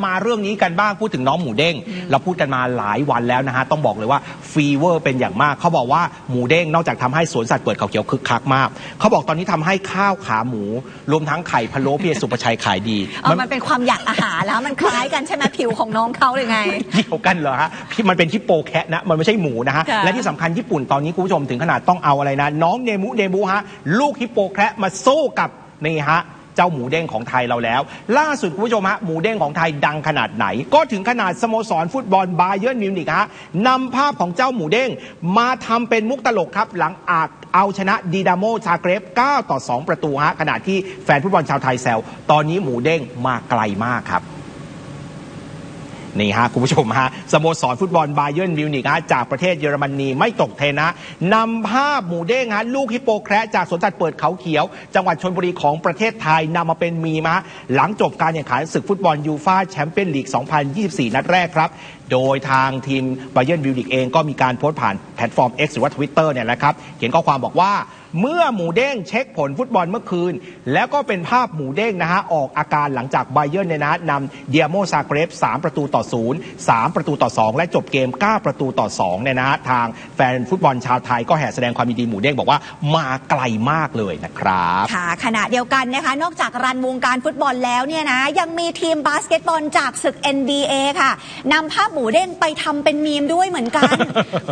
มาเรื่องนี้กันบ้างพูดถึงน้องหมูเด้ง เราพูดกันมาหลายวันแล้วนะฮะ ต้องบอกเลยว่าฟีเวอร์เป็นอย่างมาก เขาบอกว่าหมูเด้งนอกจากทำให้สวนสัตว์เปิดเขาเขียวคึกคักมาก เขาบอกตอนนี้ทำให้ข้าวขาหมู รวมทั้งไข่พะโล้พี่เอสุปชัยขายดีเอามันเป็นความอยากอาหารแล้วมันคล้ายกันใช่ไหมผิวของน้องเขาเลยไงเกี่ยวกันเหรอฮะพี่มันเป็นฮิปโปแคะนะมันไม่ใช่หมูนะฮะค่ะและที่สำคัญญี่ปุ่นตอนนี้คุณผู้ชมถึงขนาดต้องเอาอะไรนะ น้องเนมุเนมุฮะลูกฮิปโปแคะมาสู้กับนี่ฮะ เจ้าหมูเด้งของไทยเราแล้ว ล่าสุดคุณผู้ชมฮะหมูเด้งของไทยดังขนาดไหน ก็ถึงขนาดสโมสรฟุตบอลบาเยอร์นมิวนิกฮะนำภาพของเจ้าหมูเด้งมาทำเป็นมุกตลกครับหลังอาจเอาชนะดีดาโมชาเกรฟ 9 ต่อ 2 ประตูฮะขณะที่แฟนฟุตบอลชาวไทยแซวตอนนี้หมูเด้งมาไกลมากครับ นี่ฮะคุณผู้ชมฮะสโมสรฟุตบอลบาเยิร์นมิวนิกฮะจากประเทศเยอรมนีไม่ตกเทนะนำภาพหมูเด้งฮะลูกฮิปโปแคระจากสวนสัตว์เปิดเขาเขียว จังหวัดชนบุรีของประเทศไทยนำมาเป็นมีมะหลังจบการแข่งขันศึกฟุตบอลยูฟาแชมเปี้ยนลีก 2024 นัดแรกครับ โดยทางทีมบาเยิร์นมิวนิกเองก็มีการโพสต์ผ่านแพลตฟอร์ม X หรือว่า Twitter เนี่ยแหละครับเขียนข้อความบอกว่า เมื่อหมูเด้งเช็คผลฟุตบอลเมื่อคืน แล้วก็เป็นภาพหมูเด้งนะฮะออกอาการหลังจากไบเยิร์นเนี่ยนะฮะนำเดียโมซาเกรฟ3 ประตูต่อ 0 3 ประตูต่อ 2 และจบเกม 9 ประตูต่อ2เนี่ยนะฮะทางแฟนฟุตบอลชาวไทยก็แห่แสดงความยินดีหมูเด้งบอกว่ามาไกลมากเลยนะครับค่ะขณะเดียวกันนะคะนอกจากรันวงการฟุตบอลแล้วเนี่ยนะยังมีทีมบาสเกตบอลจากศึก NBA ค่ะนำภาพหมูเด้งไปทำเป็นมีมด้วยเหมือนกัน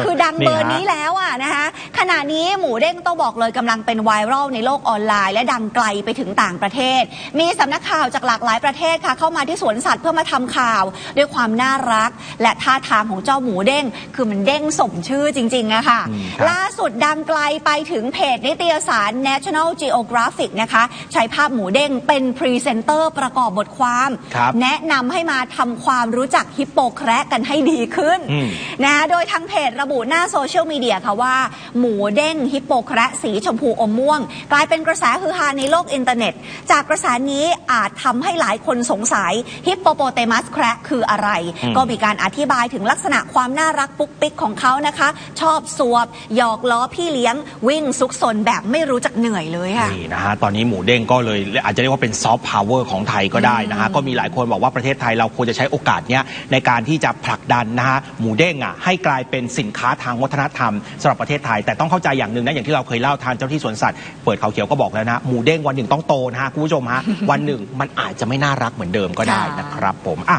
คือดังเบอร์นี้แล้วอะนะคะขณะนี้หมูเด้งต้องบอกเลยกำลังเป็นไวรัลในโลกออนไลน์ และดังไกลไปถึงต่างประเทศ มีสำนักข่าวจากหลากหลายประเทศค่ะ เข้ามาที่สวนสัตว์เพื่อมาทำข่าว ด้วยความน่ารัก และท่าทางของเจ้าหมูเด้ง คือมันเด้งสมชื่อจริงๆอะค่ะอืมครับล่าสุดดังไกลไปถึงเพจนิตยสาร National Geographic นะคะ ใช้ภาพหมูเด้งเป็นพรีเซนเตอร์ประกอบบทความครับแนะนำให้มาทำความรู้จักฮิปโปแคระกันให้ดีขึ้นอืมนะโดยทางเพจระบุหน้าโซเชียลมีเดียค่ะว่าหมูเด้งฮิปโปแคระสีชมพูอมม่วง กลายเป็นกระแสฮือฮาในโลกอินเทอร์เน็ต จากกระแสนี้อาจทำให้หลายคนสงสัยฮิปโปโปเตมัสแคระคืออะไรอืมก็มีการอธิบายถึงลักษณะความน่ารักปุ๊กปิ๊กของเขานะคะ ชอบสวบ หยอกล้อพี่เลี้ยง วิ่งซุกซนแบบไม่รู้จักเหนื่อยเลยค่ะนี่นะฮะตอนนี้หมูเด้งก็เลยอาจจะเรียกว่าเป็นซอฟต์พาวเวอร์ของไทยก็ได้นะฮะก็มีหลายคนบอกว่าประเทศไทยเราควรจะใช้โอกาสเนี้ยในการที่จะผลักดันนะฮะหมูเด้งอะให้กลายเป็นสินค้าทางวัฒนธรรมสำหรับประเทศไทย แต่ต้องเข้าใจอย่างหนึ่งนะอย่างที่เราเคยเล่าทางเจ้าที่สวนสัตว์เปิดเขาเขียวก็บอกแล้วนะหมูเด้งวันหนึ่งต้องโตนะฮะคุณผู้ชมฮะวันหนึ่งมันอาจจะไม่น่ารักเหมือนเดิมก็ได้นะครับผมอะ